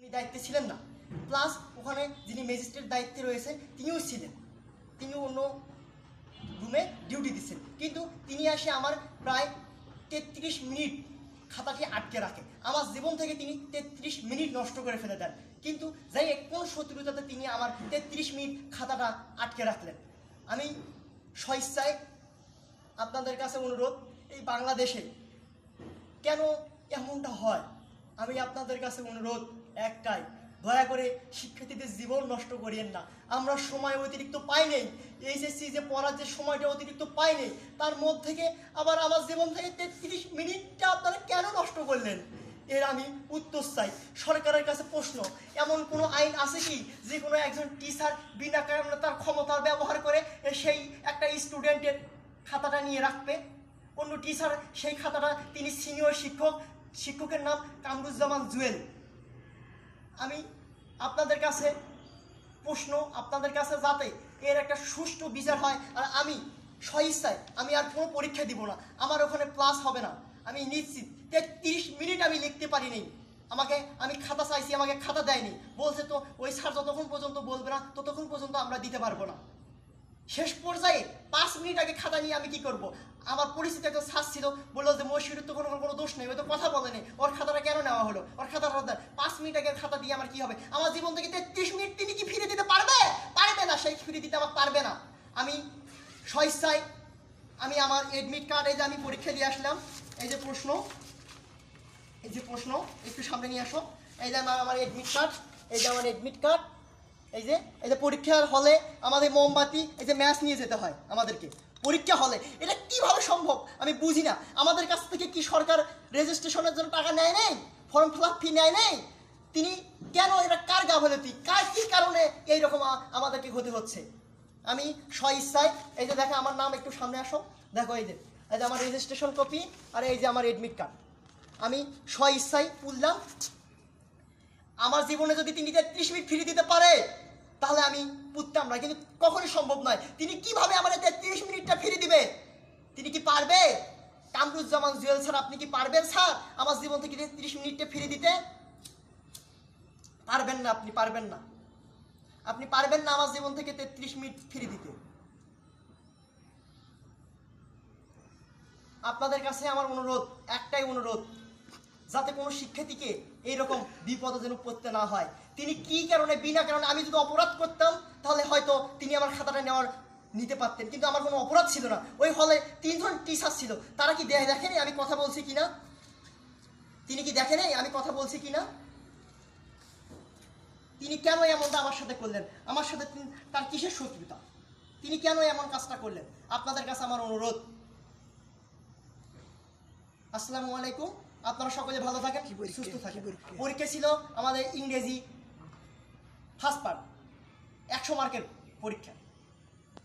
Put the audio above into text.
উনি দায়িত্বে ছিলেন না। প্লাস ওখানে যিনি ম্যাজিস্ট্রেট দায়িত্বে রয়েছে, তিনিও ছিলেন। তিনি অন্য রুমে ডিউটি দিচ্ছেন। কিন্তু তিনি আসে আমার প্রায় তেত্রিশ মিনিট খাতাটি আটকে রাখে। আমার জীবন থেকে তিনি তেত্রিশ মিনিট নষ্ট করে ফেলে দেন। কিন্তু যাই কোন শত্রুতাতে তিনি আমার তেত্রিশ মিনিট খাতাটা আটকে রাখলেন? আমি স্বেচ্ছায় আপনাদের কাছে অনুরোধ, এই বাংলাদেশে কেন এমনটা হয়? আমি আপনাদের কাছে অনুরোধ একটাই। দয়া করে শিক্ষার্থীদের জীবন নষ্ট করিয়েন না। আমরা সময় অতিরিক্ত পাই নেই। এইচএসসি যে পড়ার যে সময়টা অতিরিক্ত পাই নেই, তার মধ্যে থেকে আবার আমার জীবন থেকে তেত্রিশ মিনিটটা আপনারা কেন নষ্ট করলেন? এর আমি উত্তর চাই। সরকারের কাছে প্রশ্ন, এমন কোনো আইন আছে কি যে কোনো একজন টিচার বিনা কারণে তার ক্ষমতার ব্যবহার করে সেই একটা স্টুডেন্টের খাতাটা নিয়ে রাখবে? অন্য টিচার সেই খাতাটা তিনি সিনিয়র শিক্ষক, শিক্ষকের নাম কামরুজ্জামান জুয়েল। আমি আপনাদের কাছে প্রশ্ন, আপনাদের কাছে যাতে এর একটা সুষ্ঠু বিচার হয়, আর আমি স্বইচ্ছায় আমি আর কোনো পরীক্ষা দিব না। আমার ওখানে প্লাস হবে না। আমি নিশ্চিত, তেত্রিশ মিনিট আমি লিখতে পারিনি। আমাকে, আমি খাতা চাইছি, আমাকে খাতা দেয়নি। বলছে তো, ওই স্যার যতক্ষণ পর্যন্ত বলবে না, ততক্ষণ পর্যন্ত আমরা দিতে পারব না। শেষ পর্যায়ে পাঁচ মিনিট আগে খাতা নিয়ে আমি কি করব? আমার পরিচিত একজন ছিল, বলল যে মহিষুরের তো কোনো কোনো দোষ নেই, ও তো কথা বলেনি ওর খাতাটা কেন নেওয়া হলো? ওর খাতাটা পাঁচ মিনিট আগে খাতা দিয়ে আমার কি হবে? আমার জীবন থেকে তেত্রিশ মিনিট তিনি কি ফিরে দিতে পারবে? পারবে না, সেই ফিরে দিতে আমার পারবে না। আমি স্বেচ্ছায় আমি আমার এডমিট কার্ড এই যে আমি পরীক্ষা দিয়ে আসলাম, এই যে প্রশ্ন, এই যে প্রশ্ন, একটু সামনে নিয়ে আসো। এই যে আমার আমার এডমিট কার্ড এই যে আমার এডমিট কার্ড এই যে এই যে পরীক্ষার হলে আমাদের মোমবাতি, এই যে ম্যাচ নিয়ে যেতে হয় আমাদেরকে। পরীক্ষা হলে। এটা কীভাবে সম্ভব? আমি বুঝি না। আমাদের কাছ থেকে কি সরকার রেজিস্ট্রেশনের জন্য টাকা নেয় নেই? ফর্ম ফিল আপ ফি নেয় নেই? তিনি কেন এটা কার গাফলতি কার কি কারণে এইরকম আমাদেরকে ক্ষতি হচ্ছে? আমি স্ব ইচ্ছায় এই যে দেখো আমার নাম একটু সামনে আসো। দেখো এই যে এই যে আমার রেজিস্ট্রেশন কপি আর এই যে আমার এডমিট কার্ড আমি স্ব ইচ্ছায় তুললাম আমার জীবনে যদি তিনি তেত্রিশ মিনিট ফিরে দিতে পারে, তাহলে আমি পুততাম না। কিন্তু কখনোই সম্ভব নয়। তিনি কীভাবে আমার তেত্রিশ মিনিটটা ফিরে দিবে? তিনি কি পারবে? কামরুজ্জামান জুয়েল স্যার, আপনি কি পারবেন স্যার আমার জীবন থেকে তেত্রিশ মিনিটটা ফিরে দিতে? পারবেন না, আপনি পারবেন না। আপনি পারবেন না আমার জীবন থেকে তেত্রিশ মিনিট ফিরে দিতে। আপনাদের কাছে আমার অনুরোধ, একটাই অনুরোধ, যাতে কোনো শিক্ষার্থীকে এইরকম বিপদে যেন পড়তে না হয়। তিনি কি কারণে, বিনা কারণে আমি যদি অপরাধ করতাম, তাহলে হয়তো তিনি আমার খাতাটা নেওয়ার, নিতে পারতেন। কিন্তু আমার কোনো অপরাধ ছিল না। ওই হলে তিনজন টিচার ছিল। তারা কি দেখেনি আমি কথা বলছি কিনা? তিনি কি দেখেনি আমি কথা বলছি কিনা? তিনি কেন এমনটা আমার সাথে করলেন? আমার সাথে তার কিসের শত্রুতা? তিনি কেন এমন কাজটা করলেন? আপনাদের কাছে আমার অনুরোধ। আসসালামু আলাইকুম। আপনারা সকলে ভালো থাকেন সুস্থ থাকেন। পরীক্ষা ছিল আমাদের ইংরেজি ফার্স্ট পার্ট। একশো মার্কের পরীক্ষা।